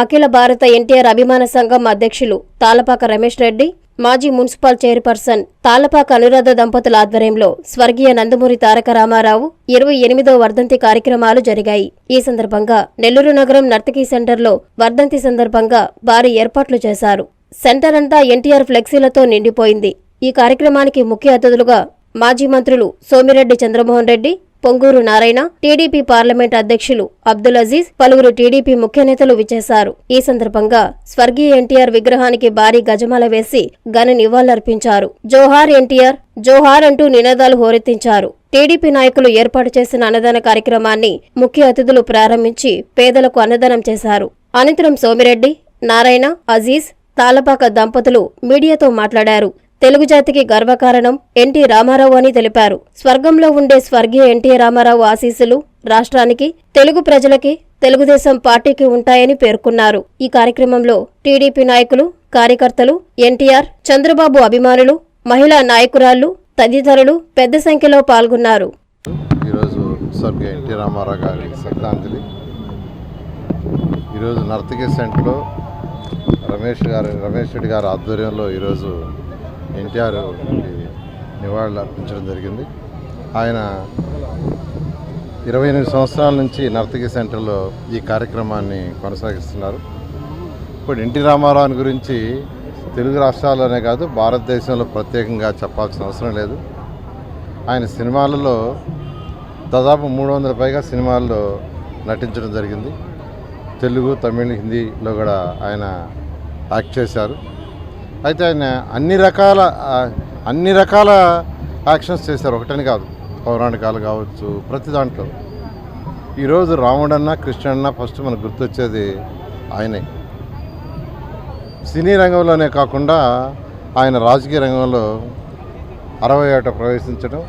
అఖిల భారత ఎన్టీఆర్ అభిమాన సంఘం అధ్యక్షులు తాలపాక రమేష్ రెడ్డి మాజీ మున్సిపల్ చైర్పర్సన్ తాలపాక అనురాధ దంపతుల ఆధ్వర్యంలో స్వర్గీయ నందమూరి తారక రామారావు ఇరవై ఎనిమిదో వర్ధంతి కార్యక్రమాలు జరిగాయి. ఈ సందర్భంగా నెల్లూరు నగరం నర్తకీ సెంటర్లో వర్ధంతి సందర్భంగా భారీ ఏర్పాట్లు చేశారు. సెంటర్ అంతా ఎన్టీఆర్ ఫ్లెక్సీలతో నిండిపోయింది. ఈ కార్యక్రమానికి ముఖ్య అతిథులుగా మాజీ మంత్రులు సోమిరెడ్డి చంద్రమోహన్ రెడ్డి పొంగూరు నారాయణ టీడీపీ పార్లమెంట్ అధ్యక్షులు అబ్దుల్ అజీజ్ పలువురు టీడీపీ ముఖ్య నేతలు విచ్చేశారు. ఈ సందర్భంగా స్వర్గీయ ఎన్టీఆర్ విగ్రహానికి భారీ గజమాల వేసి ఘన నివాళులర్పించారు. జోహార్ ఎన్టీఆర్ జోహార్ అంటూ నినాదాలు హోరెత్తించారు. టీడీపీ నాయకులు ఏర్పాటు చేసిన అన్నదాన కార్యక్రమాన్ని ముఖ్య అతిథులు ప్రారంభించి పేదలకు అన్నదానం చేశారు. అనంతరం సోమిరెడ్డి నారాయణ అజీజ్ తాలపాక దంపతులు మీడియాతో మాట్లాడారు. తెలుగు జాతికి గర్వకారణం ఎన్టీ రామారావు అని తెలిపారు. స్వర్గంలో ఉండే స్వర్గీయ ఎన్టీ రామారావు ఆశీస్సులు రాష్ట్రానికి తెలుగు ప్రజలకి తెలుగుదేశం పార్టీకి ఉంటాయని పేర్కొన్నారు. ఈ కార్యక్రమంలో టీడీపీ నాయకులు కార్యకర్తలు ఎన్టీఆర్ చంద్రబాబు అభిమానులు మహిళా నాయకురాళ్ళు తదితరులు పెద్ద సంఖ్యలో పాల్గొన్నారు. ఈరోజు స్వర్గీయ ఎన్టీ రామారావు గారి శ్రద్ధాంజలి ఈరోజు నర్తకి సెంట్లో రమేష్ గారు రమేష్ రెడ్డి గారి ఆధ్వర్యంలో ఈరోజు ఎన్టీఆర్ నివాళులు అర్పించడం జరిగింది. ఆయన ఇరవై ఎనిమిది సంవత్సరాల నుంచి నర్తకి సెంటర్లో ఈ కార్యక్రమాన్ని కొనసాగిస్తున్నారు. ఇప్పుడు ఎన్టీ రామారావు గురించి తెలుగు రాష్ట్రాల్లోనే కాదు భారతదేశంలో ప్రత్యేకంగా చెప్పాల్సిన అవసరం లేదు. ఆయన సినిమాలలో దాదాపు మూడు వందల పైగా సినిమాల్లో నటించడం జరిగింది. తెలుగు తమిళ హిందీలో కూడా ఆయన యాక్ట్ చేశారు. అయితే ఆయన అన్ని రకాల అన్ని రకాల యాక్షన్స్ చేశారు. ఒకటని కాదు పౌరాణికాలు కావచ్చు ప్రతి దాంట్లో. ఈరోజు రాముడన్నా కృష్ణుడన్నా ఫస్ట్ మనకు గుర్తొచ్చేది ఆయనే. సినీ రంగంలోనే కాకుండా ఆయన రాజకీయ రంగంలో అరవై ఏట ప్రవేశించడం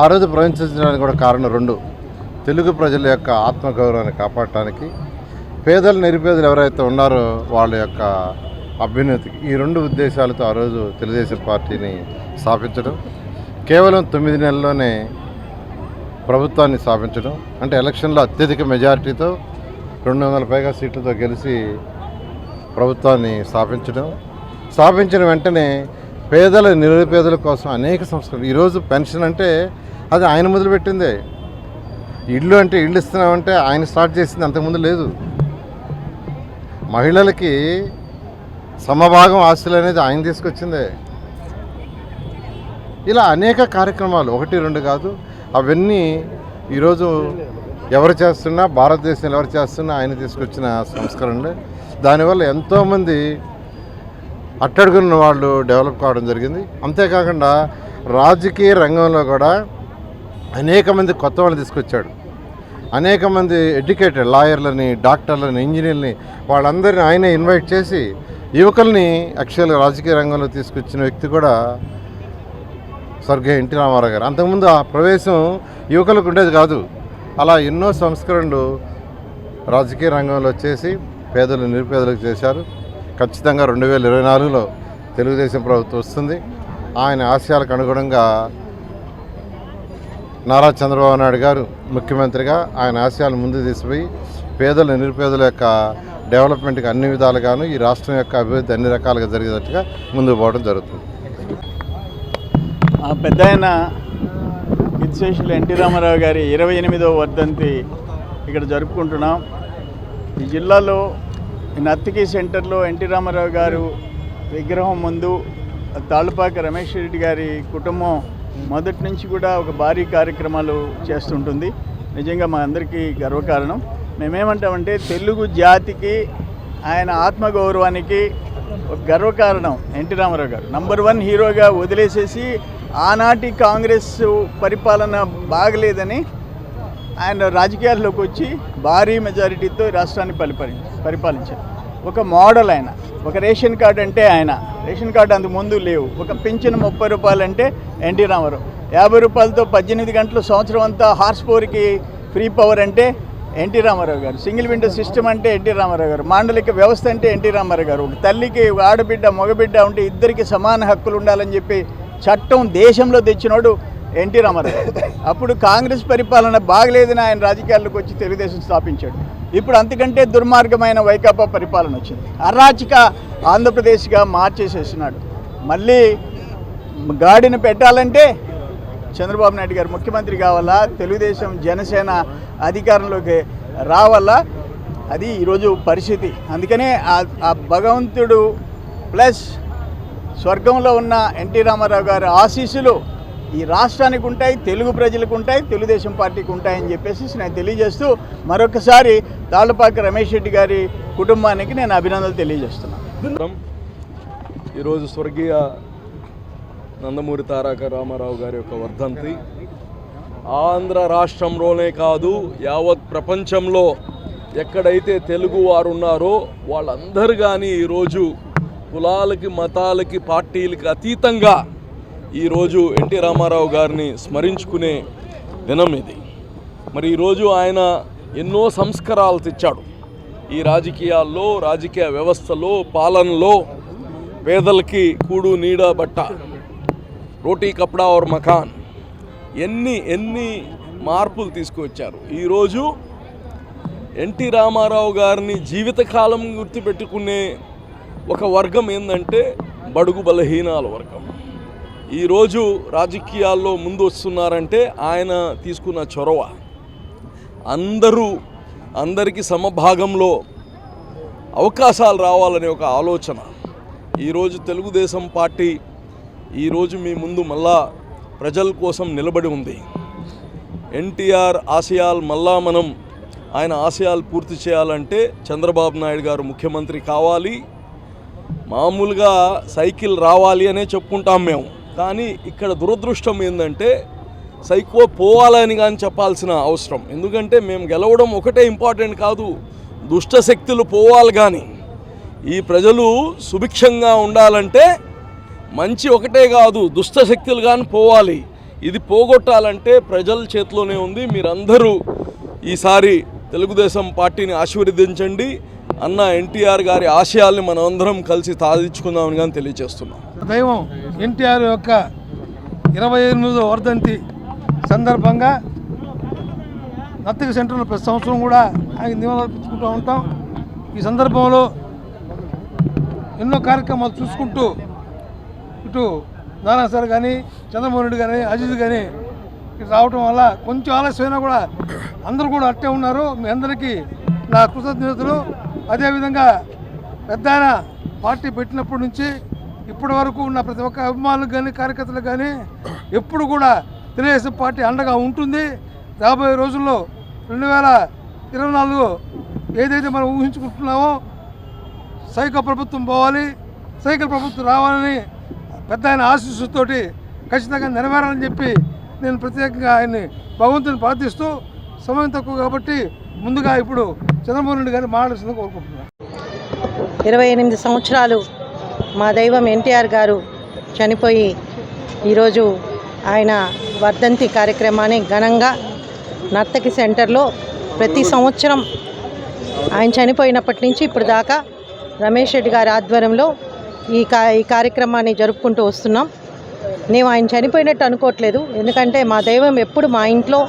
ఆ రోజు ప్రవేశించడానికి కూడా కారణం రెండు. తెలుగు ప్రజల యొక్క ఆత్మగౌరవాన్ని కాపాడటానికి పేదలు నిరుపేదలు ఎవరైతే ఉన్నారో వాళ్ళ యొక్క అభ్యున్నతికి ఈ రెండు ఉద్దేశాలతో ఆ రోజు తెలుగుదేశం పార్టీని స్థాపించడం కేవలం తొమ్మిది నెలల్లోనే ప్రభుత్వాన్ని స్థాపించడం అంటే ఎలక్షన్లో అత్యధిక మెజారిటీతో రెండు వందల పైగా సీట్లతో గెలిచి ప్రభుత్వాన్ని స్థాపించడం. స్థాపించిన వెంటనే పేదల నిరుపేదల కోసం అనేక సంస్కరణలు ఈరోజు పెన్షన్ అంటే అది ఆయన మొదలుపెట్టిందే ఇల్లు అంటే ఇల్లు ఇస్తున్నామంటే ఆయన స్టార్ట్ చేసింది అంతకుముందు లేదు. మహిళలకి సమభాగం ఆస్తులు అనేది ఆయన తీసుకొచ్చిందే. ఇలా అనేక కార్యక్రమాలు ఒకటి రెండు కాదు అవన్నీ ఈరోజు ఎవరు చేస్తున్నా భారతదేశంలో ఎవరు చేస్తున్నా ఆయన తీసుకొచ్చిన సంస్కరణలు. దానివల్ల ఎంతోమంది అట్టడుగున్న వాళ్ళు డెవలప్ కావడం జరిగింది. అంతేకాకుండా రాజకీయ రంగంలో కూడా అనేక మంది కొత్త వాళ్ళు తీసుకొచ్చాడు. అనేక మంది ఎడ్యుకేటెడ్ లాయర్లని డాక్టర్లని ఇంజనీర్లని వాళ్ళందరినీ ఆయనే ఇన్వైట్ చేసి యువకుల్ని యాక్చువల్గా రాజకీయ రంగంలో తీసుకొచ్చిన వ్యక్తి కూడా స్వర్గీయ ఎన్టీ రామారావు గారు. అంతకుముందు ఆ ప్రవేశం యువకులకు ఉండేది కాదు. అలా ఎన్నో సంస్కరణలు రాజకీయ రంగంలో చేసి పేదలు నిరుపేదలకు చేశారు. ఖచ్చితంగా రెండు వేల ఇరవై నాలుగులో తెలుగుదేశం ప్రభుత్వం వస్తుంది. ఆయన ఆశయాలకు అనుగుణంగా నారా చంద్రబాబు నాయుడు గారు ముఖ్యమంత్రిగా ఆయన ఆశయాలు ముందు తీసిపోయి పేదల నిరుపేదల యొక్క డెవలప్మెంట్కి అన్ని విధాలుగాను ఈ రాష్ట్రం యొక్క అభివృద్ధి అన్ని రకాలుగా జరిగేటట్టుగా ముందుకు పోవడం జరుగుతుంది. ఆ పెద్ద ఆయన కీర్తిశేషులు ఎన్టీ రామారావు గారి ఇరవై ఎనిమిదవ వర్ధంతి ఇక్కడ జరుపుకుంటున్నాం. ఈ జిల్లాలో నత్తికి నర్తికి సెంటర్లో ఎన్టీ రామారావు గారు విగ్రహం ముందు తాళ్ళపాక రమేష్ రెడ్డి గారి కుటుంబం మొదటి నుంచి కూడా ఒక భారీ కార్యక్రమాలు చేస్తుంటుంది. నిజంగా మా అందరికీ గర్వకారణం. మేమేమంటామంటే తెలుగు జాతికి ఆయన ఆత్మగౌరవానికి ఒక గర్వకారణం ఎన్టీ రామారావు గారు. నంబర్ వన్ హీరోగా వదిలేసేసి ఆనాటి కాంగ్రెస్ పరిపాలన బాగలేదని ఆయన రాజకీయాల్లోకి వచ్చి భారీ మెజారిటీతో రాష్ట్రాన్ని పరిపాలి పరిపాలించారు. ఒక మోడల్ ఆయన. ఒక రేషన్ కార్డు అంటే ఆయన. రేషన్ కార్డు అందుకు ముందు లేవు. ఒక పింఛన్ ముప్పై రూపాయలు అంటే ఎన్టీ రామారావు. యాభై రూపాయలతో పద్దెనిమిది గంటలు సంవత్సరం అంతా హార్స్ పవర్కి ఫ్రీ పవర్ అంటే ఎన్టీ రామారావు గారు. సింగిల్ విండో సిస్టమ్ అంటే ఎన్టీ రామారావు గారు. మాండలిక వ్యవస్థ అంటే ఎన్టీ రామారావు గారు. తల్లికి ఆడబిడ్డ మగబిడ్డ ఉంటే ఇద్దరికి సమాన హక్కులు ఉండాలని చెప్పి చట్టం దేశంలో తెచ్చినోడు ఎన్టీ రామారావు అప్పుడు కాంగ్రెస్ పరిపాలన బాగలేదని ఆయన రాజకీయాల్లోకి వచ్చి తెలుగుదేశం స్థాపించాడు. ఇప్పుడు అంతకంటే దుర్మార్గమైన వైకాపా పరిపాలన వచ్చింది. అరాచక ఆంధ్రప్రదేశ్గా మార్చేసేసినాడు మళ్ళీ గాడిని పెట్టాలంటే చంద్రబాబు నాయుడు గారు ముఖ్యమంత్రి కావాలా? తెలుగుదేశం జనసేన అధికారంలోకి రావాలా? అది ఈరోజు పరిస్థితి. అందుకనే ఆ- భగవంతుడు ప్లస్ స్వర్గంలో ఉన్న ఎన్టీ రామారావు గారి ఆశీస్సులు ఈ రాష్ట్రానికి ఉంటాయి తెలుగు ప్రజలకు ఉంటాయి తెలుగుదేశం పార్టీకి ఉంటాయని చెప్పేసి నేను తెలియజేస్తూ మరొకసారి తాళ్ళపాకి రమేష్ రెడ్డి గారి కుటుంబానికి నేను అభినందనలు తెలియజేస్తున్నాను. ఈరోజు స్వర్గీయ నందమూరి తారక రామారావు గారి యొక్క వర్ధంతి. ఆంధ్ర రాష్ట్రంలోనే కాదు యావత్ ప్రపంచంలో ఎక్కడైతే తెలుగు వారు ఉన్నారో వాళ్ళందరూ కానీ ఈరోజు కులాలకి మతాలకి పార్టీలకి అతీతంగా ఈరోజు ఎన్టీ రామారావు గారిని స్మరించుకునే దినం ఇది. మరి ఈరోజు ఆయన ఎన్నో సంస్కారాలు తెచ్చాడు. ఈ రాజకీయాల్లో రాజకీయ వ్యవస్థలో పాలనలో పేదలకి కూడు నీడ బట్ట రోటీ కప్డా ఓర్ మకాన్ ఎన్ని ఎన్ని మార్పులు తీసుకువచ్చారు. ఈరోజు ఎన్టీ రామారావు గారిని జీవితకాలం గుర్తుపెట్టుకునే ఒక వర్గం ఏంటంటే బడుగు బలహీనాల వర్గం. ఈరోజు రాజకీయాల్లో ముందు వస్తున్నారంటే ఆయన తీసుకున్న చొరవ. అందరూ అందరికీ సమభాగంలో అవకాశాలు రావాలనే ఒక ఆలోచన. ఈరోజు తెలుగుదేశం పార్టీ ఈరోజు మీ ముందు మళ్ళా ప్రజల కోసం నిలబడి ఉంది. ఎన్టీఆర్ ఆశయాలు మళ్ళా మనం ఆయన ఆశయాలు పూర్తి చేయాలంటే చంద్రబాబు నాయుడు గారు ముఖ్యమంత్రి కావాలి. మామూలుగా సైకిల్ రావాలి అనే చెప్పుకుంటాం మేము. కానీ ఇక్కడ దురదృష్టం ఏంటంటే సైకో పోవాలని కానీ చెప్పాల్సిన అవసరం. ఎందుకంటే మేము గెలవడం ఒకటే ఇంపార్టెంట్ కాదు. దుష్ట శక్తులు పోవాలి కానీ. ఈ ప్రజలు సుభిక్షంగా ఉండాలంటే మంచి ఒకటే కాదు దుష్ట శక్తులు కానీ పోవాలి. ఇది పోగొట్టాలంటే ప్రజల చేతిలోనే ఉంది. మీరందరూ ఈసారి తెలుగుదేశం పార్టీని ఆశీర్వదించండి. అన్న ఎన్టీఆర్ గారి ఆశయాల్ని మనం అందరం కలిసి సాధించుకుందామని కానీ తెలియజేస్తున్నాం. దైవం ఎన్టీఆర్ యొక్క ఇరవై ఎనిమిదో వర్ధంతి సందర్భంగా నర్తక సెంటర్లో ప్రతి సంవత్సరం కూడా ఆయన నివాళులర్పించుకుంటూ ఉంటాం. ఈ సందర్భంలో ఎన్నో కార్యక్రమాలు చూసుకుంటూ ఇటు నారాయణ సార్ కానీ చంద్రమోహన్ రెడ్డి కానీ అజిత్ కానీ రావటం వల్ల కొంచెం ఆలస్యమైనా కూడా అందరూ కూడా అట్టే ఉన్నారు. మీ అందరికీ నా కృతజ్ఞతలు. అదేవిధంగా పెద్ద ఆయన పార్టీ పెట్టినప్పటి నుంచి ఇప్పటి వరకు ఉన్న ప్రతి ఒక్క అభిమానులకు కానీ కార్యకర్తలకు కానీ ఎప్పుడు కూడా తెలుగుదేశం పార్టీ అండగా ఉంటుంది. రాబోయే రోజుల్లో రెండు వేల ఇరవై నాలుగు ఏదైతే మనం ఊహించుకుంటున్నామో సైకిల్ ప్రభుత్వం పోవాలి. సైకిల్ ప్రభుత్వం రావాలని పెద్ద ఆయన ఆశీస్సుతోటి ఖచ్చితంగా నెరవేరాలని చెప్పి నేను ప్రత్యేకంగా ఆయన్ని భగవంతుని ప్రార్థిస్తూ సమయం తక్కువ కాబట్టి ముందుగా ఇప్పుడు చంద్రబాబు నాయుడు గారిని మాట్లాడుతుందని కోరుకుంటున్నాను. ఇరవై ఎనిమిది సంవత్సరాలు మా దైవం ఎన్టీఆర్ గారు చనిపోయి ఈరోజు ఆయన వర్ధంతి కార్యక్రమాన్ని ఘనంగా నర్తకి సెంటర్లో ప్రతి సంవత్సరం ఆయన చనిపోయినప్పటి నుంచి ఇప్పుడు దాకా రమేష్ రెడ్డి గారి ఆధ్వర్యంలో ఈ కా ఈ కార్యక్రమాన్ని జరుపుకుంటూ వస్తున్నాం. మేము ఆయన చనిపోయినట్టు అనుకోవట్లేదు. ఎందుకంటే మా దైవం ఎప్పుడు మా ఇంట్లో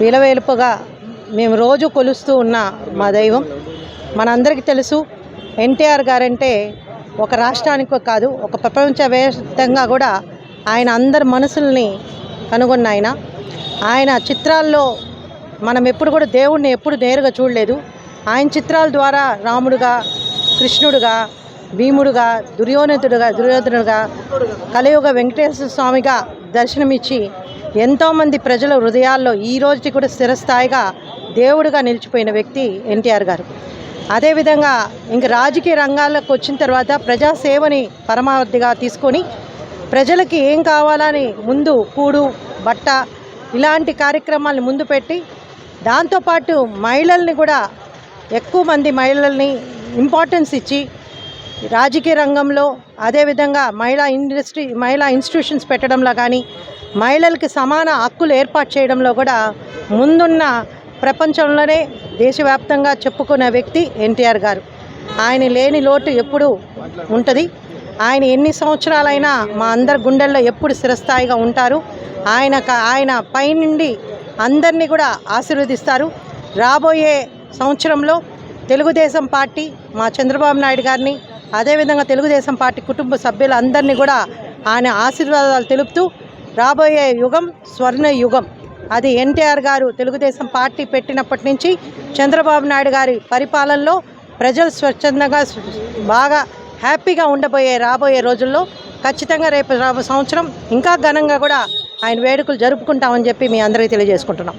విలవేలుపుగా మేము రోజు కొలుస్తూ ఉన్న మా దైవం. మనందరికీ తెలుసు ఎన్టీఆర్ గారంటే ఒక రాష్ట్రానికో కాదు ఒక ప్రపంచవ్యాప్తంగా కూడా ఆయన అందరి మనసుల్ని కనుగొన్న ఆయన. ఆయన చిత్రాల్లో మనం ఎప్పుడు కూడా దేవుణ్ణి ఎప్పుడు నేరుగా చూడలేదు. ఆయన చిత్రాల ద్వారా రాముడుగా కృష్ణుడుగా భీముడుగా దుర్యోధనుడుగా దుర్యోధనుడుగా కలియుగ వెంకటేశ్వర స్వామిగా దర్శనమిచ్చి ఎంతోమంది ప్రజల హృదయాల్లో ఈ రోజుకి కూడా స్థిరస్థాయిగా దేవుడిగా నిలిచిపోయిన వ్యక్తి ఎన్టీఆర్ గారు. అదేవిధంగా ఇంక రాజకీయ రంగాల్లోకి వచ్చిన తర్వాత ప్రజాసేవని పరమావధిగా తీసుకొని ప్రజలకి ఏం కావాలని ముందు కూడు బట్ట ఇలాంటి కార్యక్రమాలను ముందు పెట్టి దాంతోపాటు మహిళల్ని కూడా ఎక్కువ మంది మహిళల్ని ఇంపార్టెన్స్ ఇచ్చి రాజకీయ రంగంలో అదేవిధంగా మహిళా ఇండస్ట్రీ మహిళా ఇన్స్టిట్యూషన్స్ పెట్టడంలో కానీ మహిళలకు సమాన హక్కులు ఏర్పాటు చేయడంలో కూడా ముందున్న ప్రపంచంలోనే దేశవ్యాప్తంగా చెప్పుకునే వ్యక్తి ఎన్టీఆర్ గారు. ఆయన లేని లోటు ఎప్పుడు ఉంటుంది. ఆయన ఎన్ని సంవత్సరాలైనా మా అందరి గుండెల్లో ఎప్పుడు స్థిరస్థాయిగా ఉంటారు. ఆయన ఆయన పైనుండి అందరినీ కూడా ఆశీర్వదిస్తారు. రాబోయే సంవత్సరంలో తెలుగుదేశం పార్టీ మా చంద్రబాబు నాయుడు గారిని అదేవిధంగా తెలుగుదేశం పార్టీ కుటుంబ సభ్యులందరినీ కూడా ఆయన ఆశీర్వాదాలు తెలుపుతూ రాబోయే యుగం స్వర్ణ యుగం. అది ఎన్టీఆర్ గారు తెలుగుదేశం పార్టీ పెట్టినప్పటి నుంచి చంద్రబాబు నాయుడు గారి పరిపాలనలో ప్రజలు స్వచ్ఛందంగా బాగా హ్యాపీగా ఉండబోయే రాబోయే రోజుల్లో ఖచ్చితంగా రేపు రాబో సంవత్సరం ఇంకా ఘనంగా కూడా ఆయన వేడుకలు జరుపుకుంటామని చెప్పి మీ అందరికీ తెలియజేసుకుంటున్నాం.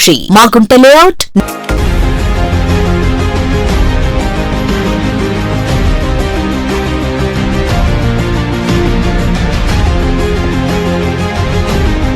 సాక్షి. మాగుంట లేఅవుట్